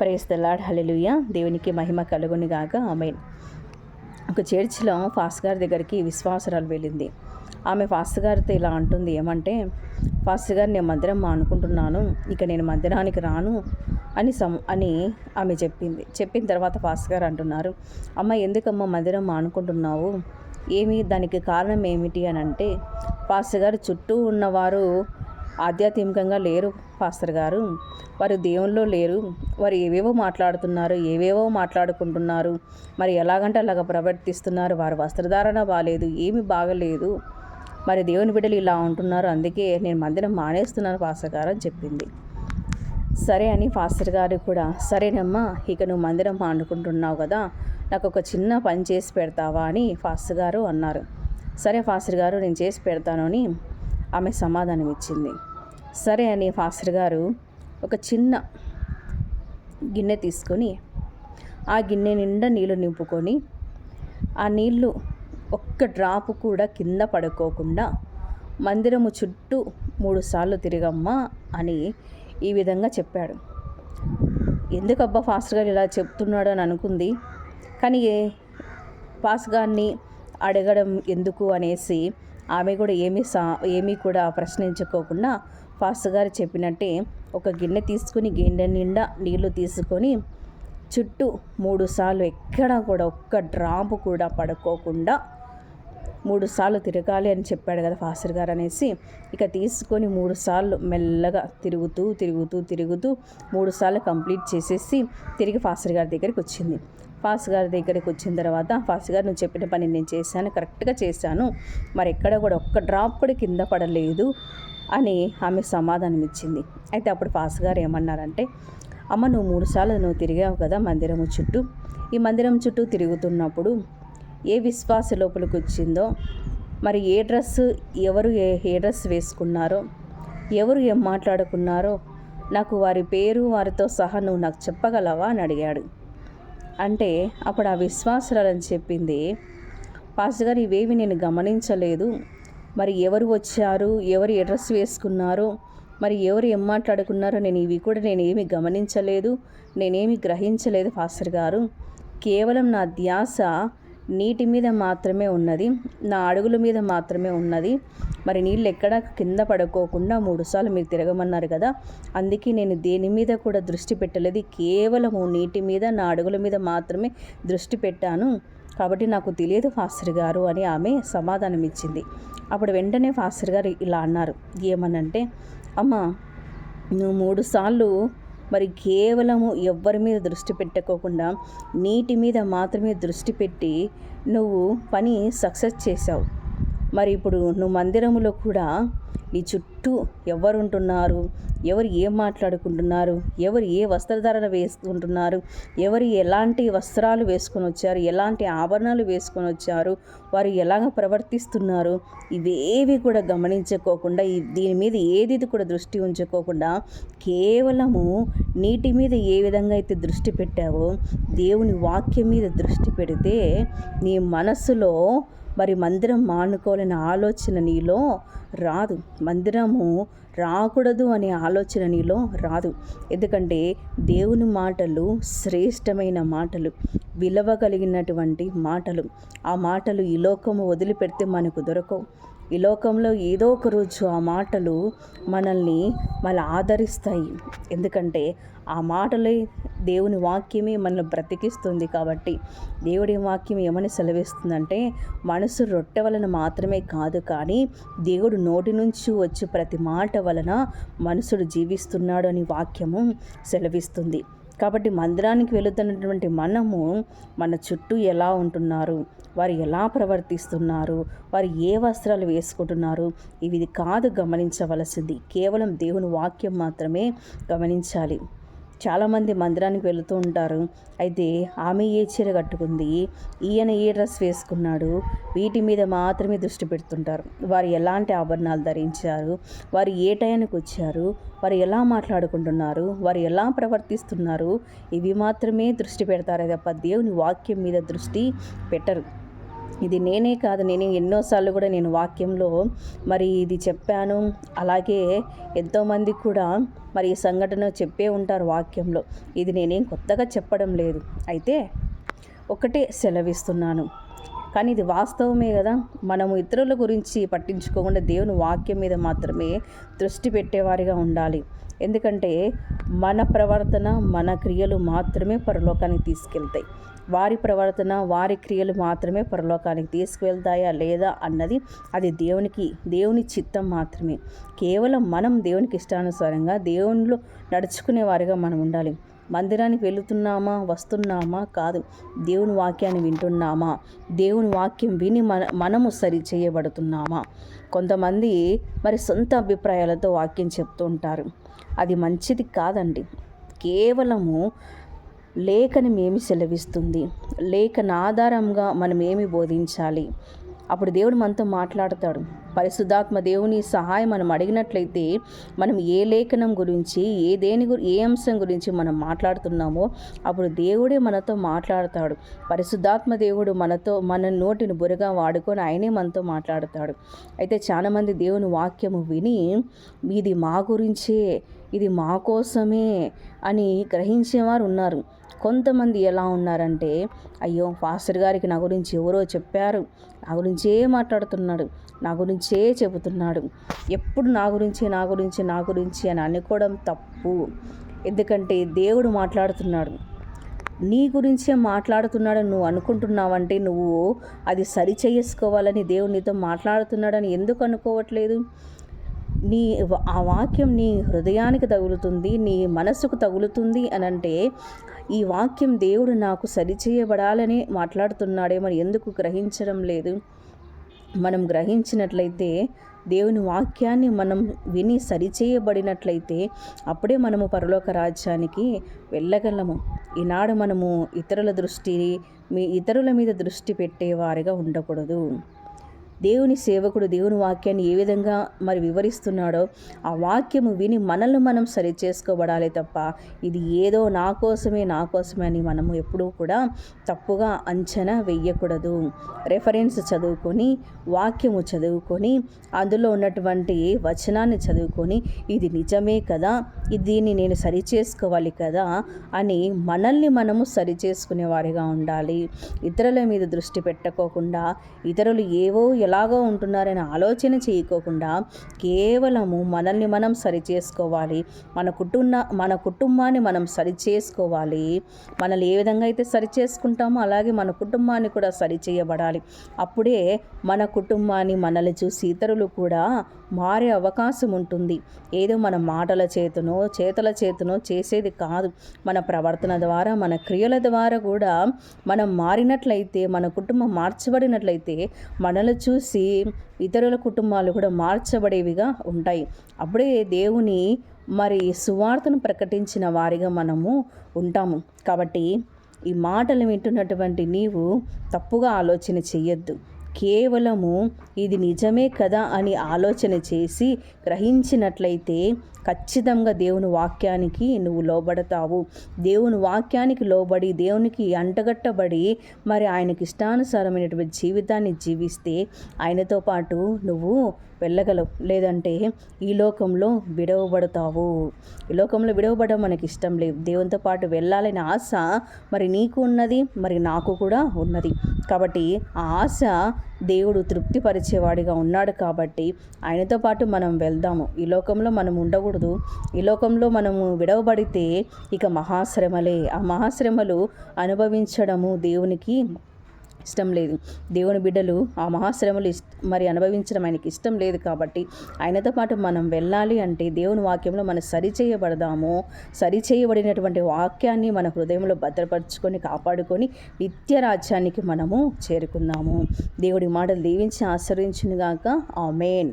Praise the Lord hallelujah దేవునికి మహిమ కలుగుని గాక ఆమె ఒక చర్చిలో ఫాస్ట్ గారి దగ్గరికి విశ్వాసరాలు వెళ్ళింది. ఆమె ఫాస్ట్ గారితో ఇలా అంటుంది ఏమంటే ఫాస్ట్ గారు నేను మందిరం అనుకుంటున్నాను ఇక నేను మందిరానికి రాను అని సమ్ అని ఆమె చెప్పింది. చెప్పిన తర్వాత ఫాస్ట్ గారు అంటున్నారు అమ్మ ఎందుకమ్మా మందిరం అనుకుంటున్నావు? ఏమి దానికి కారణం ఏమిటి? అని అంటే ఫాస్ట్ గారు చుట్టూ ఉన్నవారు ఆధ్యాత్మికంగా లేరు పాస్టర్ గారు. వారు దేవుల్లో లేరు. వారు ఏవేవో మాట్లాడుతున్నారు ఏవేవో మాట్లాడుకుంటున్నారు. మరి ఎలాగంటే అలాగ ప్రవర్తిస్తున్నారు. వారు వస్త్రధారణ బాగాలేదు ఏమి బాగలేదు. మరి దేవుని బిడ్డలు ఇలా ఉంటున్నారు. అందుకే నేను మందిరం మానేస్తున్నాను పాస్టర్ గారు అని చెప్పింది. సరే అని ఫాస్టర్ గారు కూడా సరేనమ్మా ఇక నువ్వు మందిరం అనుకుంటున్నావు కదా నాకు ఒక చిన్న పని చేసి పెడతావా అని ఫాస్టర్ గారు అన్నారు. సరే ఫాస్టర్ గారు నేను చేసి పెడతాను అని ఆమె సమాధానం ఇచ్చింది సరే అని ఫాస్టర్ గారు ఒక చిన్న గిన్నె తీసుకొని ఆ గిన్నె నిండా నీళ్ళు నింపుకొని ఆ నీళ్ళు ఒక్క డ్రాప్ కూడా కింద పడుకోకుండా మందిరము చుట్టూ మూడుసార్లు తిరగమ్మా అని ఈ విధంగా చెప్పాడు. ఎందుకబ్బా ఫాస్ట్ గారు ఇలా చెప్తున్నాడు అని అనుకుంది. కానీ ఫాస్ట్ గారిని అడగడం ఎందుకు అనేసి ఆమె కూడా ఏమీ సా ఏమీ కూడా ప్రశ్నించుకోకుండా ఫాస్ట్ గారు చెప్పినట్టే ఒక గిన్నె తీసుకుని గిన్నె నిండా నీళ్ళు తీసుకొని చుట్టూ మూడు సార్లు ఎక్కడా కూడా ఒక్క డ్రాప్ కూడా పడుకోకుండా మూడు సార్లు తిరగాలి అని చెప్పాడు కదా ఫాస్టర్ గారు అనేసి. ఇక తీసుకొని మూడు సార్లు మెల్లగా తిరుగుతూ తిరుగుతూ తిరుగుతూ మూడు సార్లు కంప్లీట్ చేసేసి తిరిగి ఫాస్టర్ గారి దగ్గరికి వచ్చింది. ఫాస్ట్ గారి దగ్గరికి వచ్చిన తర్వాత ఫాస్ట్ గారు నువ్వు చెప్పిన పని నేను చేశాను కరెక్ట్గా చేశాను. మరి ఎక్కడ కూడా ఒక్క డ్రాప్ కూడా కింద పడలేదు. అని ఆమె సమాధానం ఇచ్చింది అయితే అప్పుడు పాస్ గారు ఏమన్నారంటే అమ్మ నువ్వు మూడు సార్లు నువ్వు తిరిగావు కదా మందిరం చుట్టూ. ఈ మందిరం చుట్టూ తిరుగుతున్నప్పుడు ఏ విశ్వాస లోపలికి వచ్చిందో మరి ఏ డ్రెస్ ఎవరు ఏ ఏ డ్రెస్ వేసుకున్నారో ఎవరు ఏం మాట్లాడుకున్నారో నాకు వారి పేరు వారితో సహా నువ్వు నాకు చెప్పగలవా? అని అడిగాడు. అంటే అప్పుడు ఆ విశ్వాసురాలని చెప్పింది పాస్టర్ గారు ఇవేవి నేను గమనించలేదు. మరి ఎవరు వచ్చారు? ఎవరు ఎడ్రస్ వేసుకున్నారు? వేసుకున్నారో మరి ఎవరు ఏం మాట్లాడుకున్నారో నేను ఇవి కూడా నేను ఏమి గమనించలేదు. నేనేమి గ్రహించలేదు ఫాస్టర్ గారు. కేవలం నా ధ్యాస నీటి మీద మాత్రమే ఉన్నది. నా అడుగుల మీద మాత్రమే ఉన్నది. మరి నీళ్ళు ఎక్కడ కింద పడుకోకుండా మూడుసార్లు మీరు తిరగమన్నారు కదా? అందుకే నేను దేని మీద కూడా దృష్టి పెట్టలేదు. కేవలము నీటి మీద నా అడుగుల మీద మాత్రమే దృష్టి పెట్టాను. కాబట్టి నాకు తెలియదు ఫాస్టర్ గారు అని ఆమె సమాధానం ఇచ్చింది అప్పుడు వెంటనే ఫాస్టర్ గారు ఇలా అన్నారు. ఏమనంటే అమ్మ నువ్వు మూడు సార్లు మరి కేవలము ఎవ్వరి మీద దృష్టి పెట్టకోకుండా నీటి మీద మాత్రమే దృష్టి పెట్టి నువ్వు పని సక్సెస్ చేసావు మరి ఇప్పుడు నువ్వు మందిరములో కూడా నీ చుట్టూ ఎవరు ఉంటున్నారు ఎవరు ఏం మాట్లాడుకుంటున్నారు? ఎవరు ఏ వస్త్రధారణ వేసుకుంటున్నారు? ఎవరు ఎలాంటి వస్త్రాలు వేసుకొని వచ్చారు? ఎలాంటి ఆభరణాలు వేసుకొని వచ్చారు? వారు ఎలాగ ప్రవర్తిస్తున్నారు? ఇవేవి కూడా గమనించుకోకుండా దీని మీద ఏది కూడా దృష్టి ఉంచుకోకుండా కేవలము నీటి మీద ఏ విధంగా అయితే దృష్టి పెట్టావో దేవుని వాక్యం మీద దృష్టి పెడితే నీ మనసులో మరి మందిరం మానుకోవాలనే ఆలోచన నీలో రాదు. మందిరము రాకూడదు అనే ఆలోచన నీలో రాదు. ఎందుకంటే దేవుని మాటలు శ్రేష్టమైన మాటలు విలువ కలిగినటువంటి మాటలు. ఆ మాటలు ఈ లోకము వదిలిపెడితే మనకు దొరకవు. ఈ లోకంలో ఏదో ఒక రోజు ఆ మాటలు మనల్ని మళ్ళీ ఆదరిస్తాయి. ఎందుకంటే ఆ మాటలే దేవుని వాక్యమే మనల్ని బ్రతికిస్తుంది కాబట్టి దేవుడి వాక్యం ఏమని సెలవిస్తుందంటే మనసు రొట్టె వలన మాత్రమే కాదు కానీ దేవుడు నోటి నుంచి వచ్చి ప్రతి మాట వలన మనుషుడు జీవిస్తున్నాడు అని వాక్యము సెలవిస్తుంది. కాబట్టి మందిరానికి వెళుతున్నటువంటి మనము మన చుట్టూ ఎలా ఉంటున్నారు? వారు ఎలా ప్రవర్తిస్తున్నారు? వారు ఏ వస్త్రాలు వేసుకుంటున్నారు? ఇవి కాదు గమనించవలసింది. కేవలం దేవుని వాక్యం మాత్రమే గమనించాలి. చాలామంది మందిరానికి వెళుతూ ఉంటారు. అయితే ఆమె ఏ చీర కట్టుకుంది? ఈయన ఏ డ్రెస్ వేసుకున్నాడు? వీటి మీద మాత్రమే దృష్టి పెడుతుంటారు. వారు ఎలాంటి ఆభరణాలు ధరించారు? వారు ఏ టైంకి వచ్చారు? వారు ఎలా మాట్లాడుకుంటున్నారు? వారు ఎలా ప్రవర్తిస్తున్నారు? ఇవి మాత్రమే దృష్టి పెడతారే తప్ప దేవుని వాక్యం మీద దృష్టి పెట్టరు. ఇది నేనే కాదు నేను ఎన్నోసార్లు కూడా నేను వాక్యంలో మరి ఇది చెప్పాను. అలాగే ఎంతోమంది కూడా మరి ఈ సంఘటన చెప్పే ఉంటారు వాక్యంలో. ఇది నేనేం కొత్తగా చెప్పడం లేదు. అయితే ఒకటే సెలవిస్తున్నాను. కానీ ఇది వాస్తవమే కదా? మనము ఇతరుల గురించి పట్టించుకోకుండా దేవుని వాక్యం మీద మాత్రమే దృష్టి పెట్టేవారిగా ఉండాలి. ఎందుకంటే మన ప్రవర్తన మన క్రియలు మాత్రమే పరలోకానికి తీసుకెళ్తాయి. వారి ప్రవర్తన వారి క్రియలు మాత్రమే పరలోకానికి తీసుకువెళ్తాయా లేదా అన్నది అది దేవునికి దేవుని చిత్తం మాత్రమే. కేవలం మనం దేవునికి ఇష్టానుసారంగా దేవునిలో నడుచుకునే వారిగా మనం ఉండాలి. మందిరానికి వెళుతున్నామా వస్తున్నామా కాదు. దేవుని వాక్యాన్ని వింటున్నామా? దేవుని వాక్యం విని మన మనము సరి చేయబడుతున్నామా? కొంతమంది మరి సొంత అభిప్రాయాలతో వాక్యం చెప్తూ ఉంటారు అది మంచిది కాదండి. కేవలము లేఖని ఏమి సెలవిస్తుంది. లేఖన ఆధారంగా మనం ఏమి బోధించాలి? అప్పుడు దేవుడు మనతో మాట్లాడతాడు. పరిశుద్ధాత్మ దేవుని సహాయం మనం అడిగినట్లయితే మనం ఏ లేఖనం గురించి ఏ దేని ఏ అంశం గురించి మనం మాట్లాడుతున్నామో అప్పుడు దేవుడే మనతో మాట్లాడతాడు. పరిశుద్ధాత్మ దేవుడు మనతో మన నోటిని బురగా వాడుకొని ఆయనే మనతో మాట్లాడతాడు. అయితే చాలామంది దేవుని వాక్యము విని ఇది మా గురించే ఇది మా కోసమే అని గ్రహించేవారు ఉన్నారు. కొంతమంది ఎలా ఉన్నారంటే అయ్యో పాస్టర్ గారికి నా గురించి ఎవరో చెప్పారు. నా గురించే మాట్లాడుతున్నాడు. నా గురించే చెబుతున్నాడు. ఎప్పుడు నా గురించి నా గురించి నా గురించి అని అనుకోవడం తప్పు. ఎందుకంటే దేవుడు మాట్లాడుతున్నాడు. నీ గురించే మాట్లాడుతున్నాడని నువ్వు అనుకుంటున్నావంటే నువ్వు అది సరి చేసుకోవాలని దేవుడు నీతో మాట్లాడుతున్నాడని ఎందుకు అనుకోవట్లేదు? నీ ఆ వాక్యం నీ హృదయానికి తగులుతుంది నీ మనసుకు తగులుతుంది అని అంటే ఈ వాక్యం దేవుడు నాకు సరిచేయబడాలని మాట్లాడుతున్నాడే మరి ఎందుకు గ్రహించడం లేదు? మనం గ్రహించినట్లయితే దేవుని వాక్యాన్ని మనం విని సరిచేయబడినట్లయితే అప్పుడే మనము పరలోక రాజ్యానికి వెళ్ళగలము. ఈనాడు మనము ఇతరుల దృష్టి మీ ఇతరుల మీద దృష్టి పెట్టేవారిగా ఉండకూడదు. దేవుని సేవకుడు దేవుని వాక్యాన్ని ఏ విధంగా మరి వివరిస్తున్నాడో ఆ వాక్యము విని మనల్ని మనం సరి చేసుకోబడాలి తప్ప ఇది ఏదో నా కోసమే నా కోసమే అని మనము ఎప్పుడూ కూడా తప్పుగా అంచనా వెయ్యకూడదు రెఫరెన్స్ చదువుకొని వాక్యము చదువుకొని అందులో ఉన్నటువంటి వచనాన్ని చదువుకొని ఇది నిజమే కదా దీన్ని నేను సరి చేసుకోవాలి కదా అని మనల్ని మనము సరి చేసుకునేవారిగా ఉండాలి. ఇతరుల మీద దృష్టి పెట్టకోకుండా ఇతరులు ఏవో ఎలాగో ఉంటున్నారనే ఆలోచన చేయకోకుండా కేవలము మనల్ని మనం సరి చేసుకోవాలి మన కుటుంబ మన కుటుంబాన్ని మనం సరి చేసుకోవాలి మనల్ని ఏ విధంగా అయితే సరి చేసుకుంటామో అలాగే మన కుటుంబాన్ని కూడా సరి చేయబడాలి అప్పుడే మన కుటుంబాన్ని మనల్ని చూసి ఇతరులు కూడా మారే అవకాశం ఉంటుంది. ఏదో మన మాటల చేతనో చేతల చేతనో చేసేది కాదు. మన ప్రవర్తన ద్వారా మన క్రియల ద్వారా కూడా మనం మారినట్లయితే మన కుటుంబం మార్చబడినట్లయితే మనల్ని చూసి చూసి ఇతరుల కుటుంబాలు కూడా మార్చబడేవిగా ఉంటాయి. అప్పుడే దేవుని మరి సువార్తను ప్రకటించిన వారిగా మనము ఉంటాము. కాబట్టి ఈ మాటలు వింటున్నటువంటి నీవు తప్పుగా ఆలోచన చెయ్యొద్దు. కేవలము ఇది నిజమే కదా అని ఆలోచన చేసి గ్రహించినట్లయితే ఖచ్చితంగా దేవుని వాక్యానికి నువ్వు లోబడతావు. దేవుని వాక్యానికి లోబడి దేవునికి అంటగట్టబడి మరి ఆయనకి ఇష్టానుసారమైనటువంటి జీవితాన్ని జీవిస్తే ఆయనతో పాటు నువ్వు వెళ్ళగలవు. లేదంటే ఈ లోకంలో విడవబడతావు. ఈ లోకంలో విడవబడడం మనకి ఇష్టం లేదు. దేవునితో పాటు వెళ్ళాలనే ఆశ మరి నీకు ఉన్నది మరి నాకు కూడా ఉన్నది. కాబట్టి ఆ ఆశ దేవుడు తృప్తిపరిచేవాడిగా ఉన్నాడు కాబట్టి ఆయనతో పాటు మనం వెళ్దాము. ఈ లోకంలో మనం ఉండకూడదు. ఈ లోకంలో మనము విడవబడితే ఇక మహాశ్రమలే. ఆ మహాశ్రమలు అనుభవించడము దేవునికి ఇష్టం లేదు. దేవుని బిడ్డలు ఆ మహాశ్రమలు మరి అనుభవించడం ఆయనకి ఇష్టం లేదు కాబట్టి ఆయనతో పాటు మనం వెళ్ళాలి అంటే దేవుని వాక్యంలో మనం సరిచేయబడదాము. సరిచేయబడినటువంటి వాక్యాన్ని మన హృదయంలో భద్రపరచుకొని కాపాడుకొని నిత్య రాజ్యానికి మనము చేరుకుందాము. దేవుడి మాటలు దీవించి ఆశ్రయించునుగాక ఆ మెయిన్